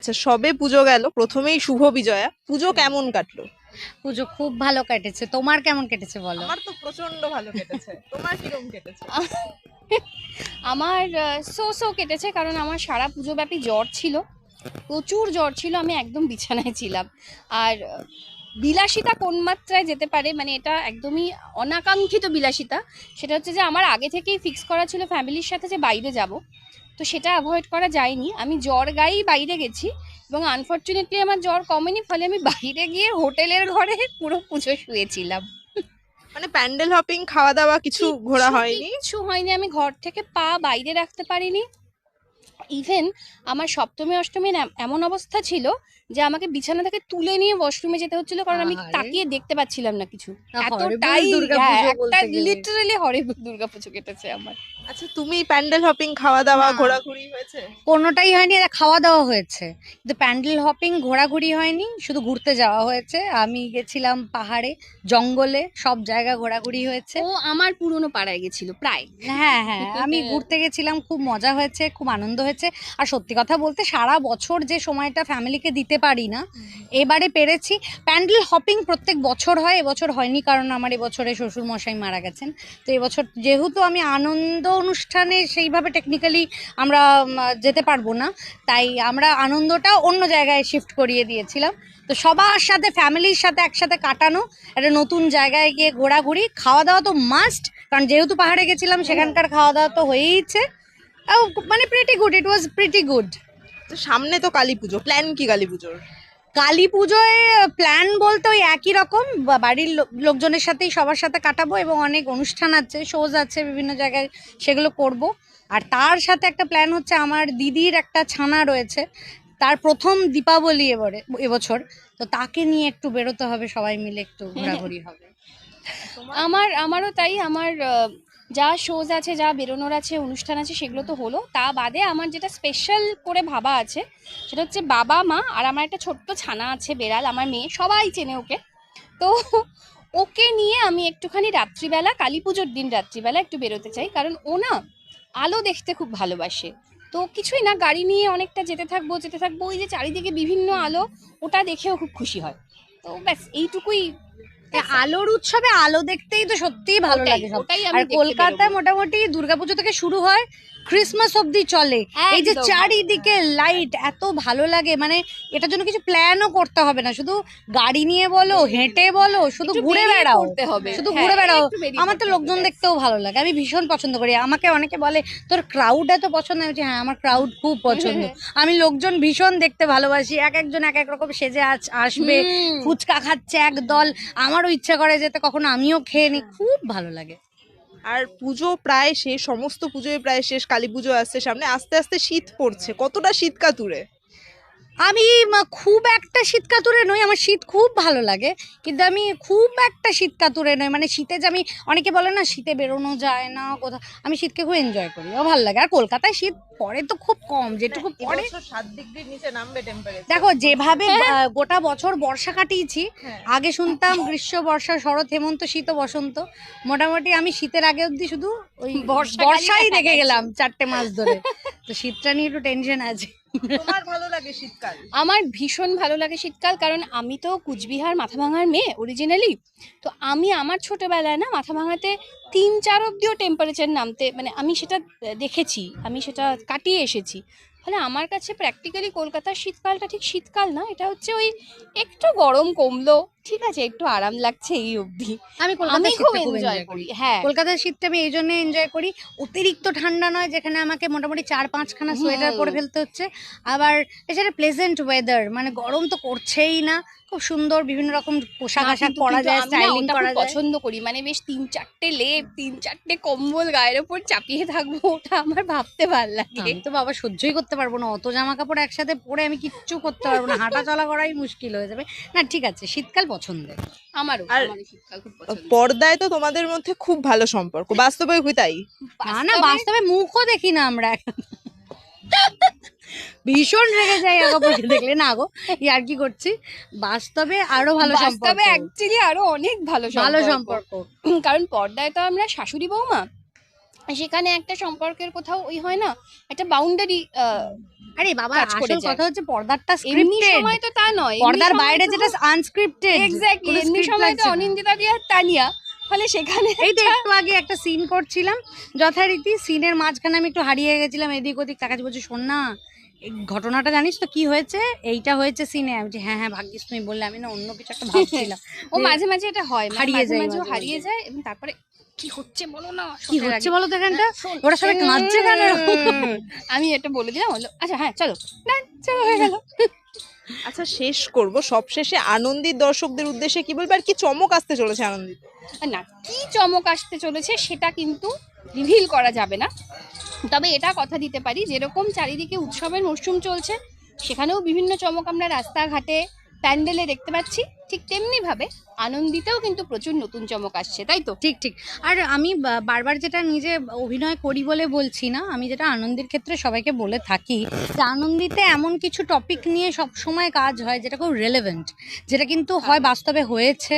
আচ্ছা সবে পুজো গেল প্রথমেই শুভ বিজয়া। পুজো কেমন কাটলো? পুজো খুব ভালো কেটেছে। তোমার কেমন কেটেছে বলো? আমার তো প্রচণ্ড ভালো কেটেছে। তোমার কীরকম কেটেছে? আমার সো সো কেটেছে কারণ আমার সারা পুজোব্যাপী জ্বর ছিল। প্রচুর জ্বর ছিল আমি একদম বিছানায় ছিলাম। আর বিলাসিতা কোন মাত্রায় যেতে পারে মানে এটা একদমই অনাকাঙ্ক্ষিত বিলাসিতা। সেটা হচ্ছে যে আমার আগে থেকেই ফিক্স করা ছিল ফ্যামিলির সাথে যে বাইরে যাব। তো সেটা অ্যাভয়েড করা যায়নি। আমি জ্বর গায়েই বাইরে গেছি এবং আনফর্চুনেটলি আমার জ্বর কমেনি ফলে আমি বাইরে গিয়ে হোটেলের ঘরে পুরো পুজো শুয়েছিলাম। মানে প্যান্ডেল হপিং খাওয়া দাওয়া কিছু ঘোরা হয়নি? কিছু হয়নি। আমি ঘর থেকে পা বাইরে রাখতে পারিনি। ইভেন আমার সপ্তমী অষ্টমীর এম- এমন অবস্থা ছিল যে আমাকে বিছানা থেকে তুলে নিয়ে ওয়াশরুমে যেতে হচ্ছিল কারণ আমি তাকিয়ে দেখতে পাচ্ছিলাম না কিছু। এতটাই হ্যাঁ, একটা। লিটারালি হরিবল দুর্গাপুজো কেটেছে আমার। আচ্ছা তুমি প্যান্ডেল হপিং খাওয়া দাওয়া ঘোরাঘুরি হয়েছে? কোনোটাই হয়নি খাওয়া দাওয়া হয়েছে। কিন্তু প্যান্ডেল হপিং ঘোরাঘুরি হয়নি শুধু ঘুরতে যাওয়া হয়েছে। আমি গেছিলাম পাহাড়ে জঙ্গলে সব জায়গা ঘোরাঘুরি হয়েছে। ও আমার পুরনো পাড়ায় গেছিল প্রায়। হ্যাঁ হ্যাঁ আমি ঘুরতে গেছিলাম খুব মজা হয়েছে খুব আনন্দ হয়েছে। আর সত্যি কথা বলতে সারা বছর যে সময়টা ফ্যামিলিকে দিতে পারি না এবারে পেরেছি। প্যান্ডেল হপিং প্রত্যেক বছর হয় এবছর হয়নি কারণ আমার এবছরে শ্বশুর মশাই মারা গেছেন। তো এবছর যেহেতু আমি আনন্দ অনুষ্ঠানে সেইভাবে টেকনিক্যালি আমরা যেতে পারব না তাই আমরা আনন্দটা অন্য জায়গায় শিফট করিয়ে দিয়েছিলাম। তো সবার সাথে ফ্যামিলির সাথে একসাথে কাটানো একটা নতুন জায়গায় গিয়ে ঘোরাঘুরি খাওয়া দাওয়া তো মাস্ট কারণ যেহেতু পাহাড়ে গেছিলাম সেখানকার খাওয়া দাওয়া তো হয়েইছে। মানে pretty good it was pretty good তো সামনে তো কালী পুজো প্ল্যান কি কালী পুজোর? কালী পুজোয় প্ল্যান বলতে ওই একই রকম বা- বাড়ির লোকজনের সাথেই সবার সাথে কাটাবো এবং অনেক অনুষ্ঠান আছে শোজ আছে বিভিন্ন জায়গায় সেগুলো করব। আর তার সাথে একটা প্ল্যান হচ্ছে আমার দিদির একটা ছানা রয়েছে তার প্রথম দীপাবলি এবারে এবছর। তো তাকে নিয়ে একটু বেরোতে হবে সবাই মিলে একটু ঘোরাঘুরি হবে। আমার আমারও তাই আমার যা শোজ আছে, যা বেরোনোর আছে, অনুষ্ঠান আছে, সেগুলো তো হলো। তা বাদে আমার যেটা স্পেশাল করে ভাবা আছে, সেটা হচ্ছে বাবা, মা আর আমার একটা ছোট্ট ছানা আছে, বেড়াল, আমার মেয়ে, সবাই চেনে ওকে। তো ওকে নিয়ে আমি একটুখানি রাত্রিবেলা, কালী পুজোর দিন রাত্রিবেলা একটু বেরোতে চাই, কারণ ও না আলো দেখতে খুব ভালোবাসে। তো কিছুই না, গাড়ি নিয়ে অনেকটা যেতে থাকব যেতে থাকব, ওই যে চারিদিকে বিভিন্ন আলো, ওটা দেখেও খুব খুশি হয়। তো ব্যাস, এইটুকুই এই আলোর উৎসবে আলো দেখতেই তো সত্যিই ভালো লাগে সব। আর কলকাতায় মোটামুটি দুর্গাপুজো থেকে শুরু হয় ক্রিসমাস অবধি চলে। এই যে চারিদিকে লাইট এত ভালো লাগে মানে এটার জন্য কিছু প্ল্যানও করতে হবে না। শুধু গাড়ি নিয়ে বলো হেঁটে বলো শুধু ঘুরে বেড়াও। শুধু হ্যাঁ, ঘুরে বেড়াও। আমার তো লোকজন দেখতেও ভালো লাগে। আমি ভীষণ পছন্দ করি। আমাকে অনেকে বলে তোর ক্রাউড এত পছন্দ? আমি হ্যাঁ আমার ক্রাউড খুব পছন্দ। আমি লোকজন ভীষণ দেখতে ভালোবাসি। এক একজন এক এক রকম সেজে আস- আসবে ফুচকা খাচ্ছে এক দল। আমারও ইচ্ছা করে যেতে কখনো আমিও খেয়ে নিই খুব ভালো লাগে। আর পুজো প্রায় শেষ সমস্ত পুজোই প্রায় শেষ কালী পুজো আসছে সামনে আস্তে আস্তে শীত পড়ছে কতটা শীত কাতুরে। আমি খুব একটা শীত কাতুরে নই আমার শীত খুব ভালো লাগে। কিন্তু আমি খুব একটা শীত কাতুরে নই মানে শীতে যে আমি অনেকে বলে না শীতে বেরোনো যায় না কোথাও আমি শীতকে খুব এনজয় করি ও ভালো লাগে। আর কলকাতায় শীত পরে তো খুব কম যেটুকু পড়ে এবছর সাত ডিগ্রির নিচে নামবে টেম্পারেচার দেখো যেভাবে গোটা বছর বর্ষা কাটিয়েছি হ্যাঁ। আগে শুনতাম গ্রীষ্ম বর্ষা শরৎ হেমন্ত শীত ও বসন্ত। মোটামুটি আমি শীতের আগে অবধি শুধু ওই বর্ষাই দেখে গেলাম চারটে মাস ধরে। তো শীতটা নিয়ে একটু টেনশন আছে। আমার ভীষণ ভালো লাগে শীতকাল, কারণ আমি তো কুচবিহার মাথাভাঙার মেয়ে অরিজিনালি তো আমি আমার ছোটবেলায় না মাথাভাঙাতে তিন চার অব্দিও টেম্পারেচার নামতে মানে আমি সেটা দেখেছি, আমি সেটা কাটিয়ে এসেছি। ফলে আমার কাছে প্র্যাকটিক্যালি কলকাতার শীতকালটা ঠিক শীতকাল না এটা হচ্ছে ওই একটু গরম কমলো। ঠিক আছে একটু আরাম লাগছে এই অবধি। আমি আমি খুব এনজয় করি হ্যাঁ। কলকাতার শীতটা আমি এই জন্য এনজয় করি অতিরিক্ত ঠান্ডা নয় যেখানে আমাকে মোটামুটি চার পাঁচখানা সোয়েটার পরে ফেলতে হচ্ছে। আবার এছাড়া প্লেজেন্ট ওয়েদার মানে গরম তো করছেই না খুব সুন্দর বিভিন্ন রকম পোশাক আশাক পরা যায় স্টাইলিং করা যায়। পছন্দ করি মানে বেশ তিন চারটে লেপ তিন চারটে কম্বল গায়ের ওপর চাপিয়ে থাকব ওটা আমার ভাবতে ভালো লাগে। তো বাবা সহ্যই করতে পারব না। অত জামা কাপড় একসাথে পরে আমি কিচ্ছু করতে পারব না। হাঁটা চলা করাই মুশকিল হয়ে যাবে। না ঠিক আছে শীতকাল পছন্দের। আমারও আর শীতকাল খুব পছন্দ পর্দায় তো তোমাদের মধ্যে খুব ভালো সম্পর্ক। বাস্তবে কি তাই? না না বাস্তবে মুখও দেখি না আমরা। ভীষণ রেগে যাই অপরকে দেখলে। না গো আর কি করছি? বাস্তবে আরও ভালো সম্পর্ক। বাস্তবে অ্যাকচুয়ালি আরও অনেক ভালো ভালো সম্পর্ক। কারণ পর্দায় তো আমরা শাশুড়ি বৌমা। সেখানে একটা সম্পর্কের কোথাও ওই হয় না একটা বাউন্ডারি আরে বাবা আসল কথা হচ্ছে স্ক্রিপ্টেড সময় তো তা নয় পর্দার বাইরে যেটা আনস্ক্রিপ্টেড এক্স্যাক্টলি এমনি সময় তো অনিন্দিতা দিয়ে তানিয়া ফলে সেখানে এই তো একটু আগে একটা সিন করছিলাম যথারীতি সিনের মাঝখানে আমি একটু হারিয়ে গেছিলাম এদিক ওদিক তাকাচ্ছি বলছি শোন না ঘটনাটা জানিস তো কি হয়েছে? এইটা হয়েছে সিনে আমি হ্যাঁ হ্যাঁ ভাগ্যিস তুমি বললে আমি না অন্য কিছু একটা ভাবছিলাম। ও মাঝে মাঝে এটা হয় মানে হারিয়ে যায় হারিয়ে যায় এবং তারপরে কি হচ্ছে বলো না? কি হচ্ছে বলো তো এখানটা? ওরা সবাই কাঁদছে কেন? আমি এটা বলে দিলাম বলল আচ্ছা হ্যাঁ চলো। না চলো হয়ে গেল। আচ্ছা শেষ করব সবশেষে আনন্দিত দর্শকদের উদ্দেশ্যে কি বলবে? আর কি চমক আসতে চলেছে আনন্দিত? না কি চমক আসতে চলেছে সেটা কিন্তু রিভিল করা যাবে না। তবে এটা কথা দিতে পারি যেরকম চারিদিকে উৎসবের মরশুম চলছে সেখানেও বিভিন্ন চমক আমরা রাস্তাঘাটে প্যান্ডেলে দেখতে পাচ্ছি। ঠিক তেমনি ভাবে আনন্দিতেও কিন্তু প্রচুর নতুন চমক আসছে তাই তো? ঠিক ঠিক। আর আমি বারবার যেটা নিজে অভিনয় করি বলে বলছি না আমি যেটা আনন্দের ক্ষেত্রে সবাইকে বলে থাকি যে আনন্দিতে এমন কিছু টপিক নিয়ে সব সময় কাজ হয় যেটা খুব রেলেভেন্ট যেটা কিন্তু হয়। বাস্তবে হয়েছে।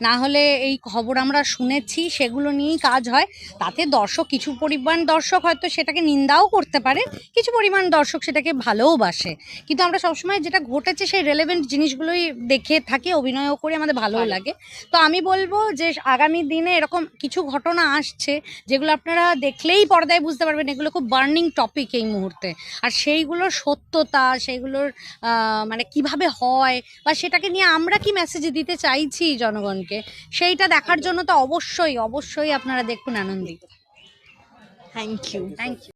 না হলে এই খবর আমরা শুনেছি সেগুলো নিয়েই কাজ হয়। তাতে দর্শক কিছু পরিমাণ দর্শক হয়তো সেটাকে নিন্দাও করতে পারে কিছু পরিমাণ দর্শক সেটাকে ভালোও বাসে। কিন্তু আমরা সবসময় যেটা ঘটেছে সেই রেলেভেন্ট জিনিসগুলোই দেখে থাকি অভিনয়ও করি আমাদের ভালোও ভালো। লাগে। তো আমি বলব যে আগামী দিনে এরকম কিছু ঘটনা আসছে যেগুলো আপনারা দেখলেই পর্দায় বুঝতে পারবেন এগুলো খুব বার্নিং টপিক এই মুহূর্তে। আর সেইগুলোর সত্যতা সেইগুলোর মানে কীভাবে হয় বা সেটাকে নিয়ে আমরা কি মেসেজ দিতে চাইছি জনগণকে সেইটা দেখার জন্য তো অবশ্যই অবশ্যই আপনারা দেখুন আনন্দিত। Thank you thank you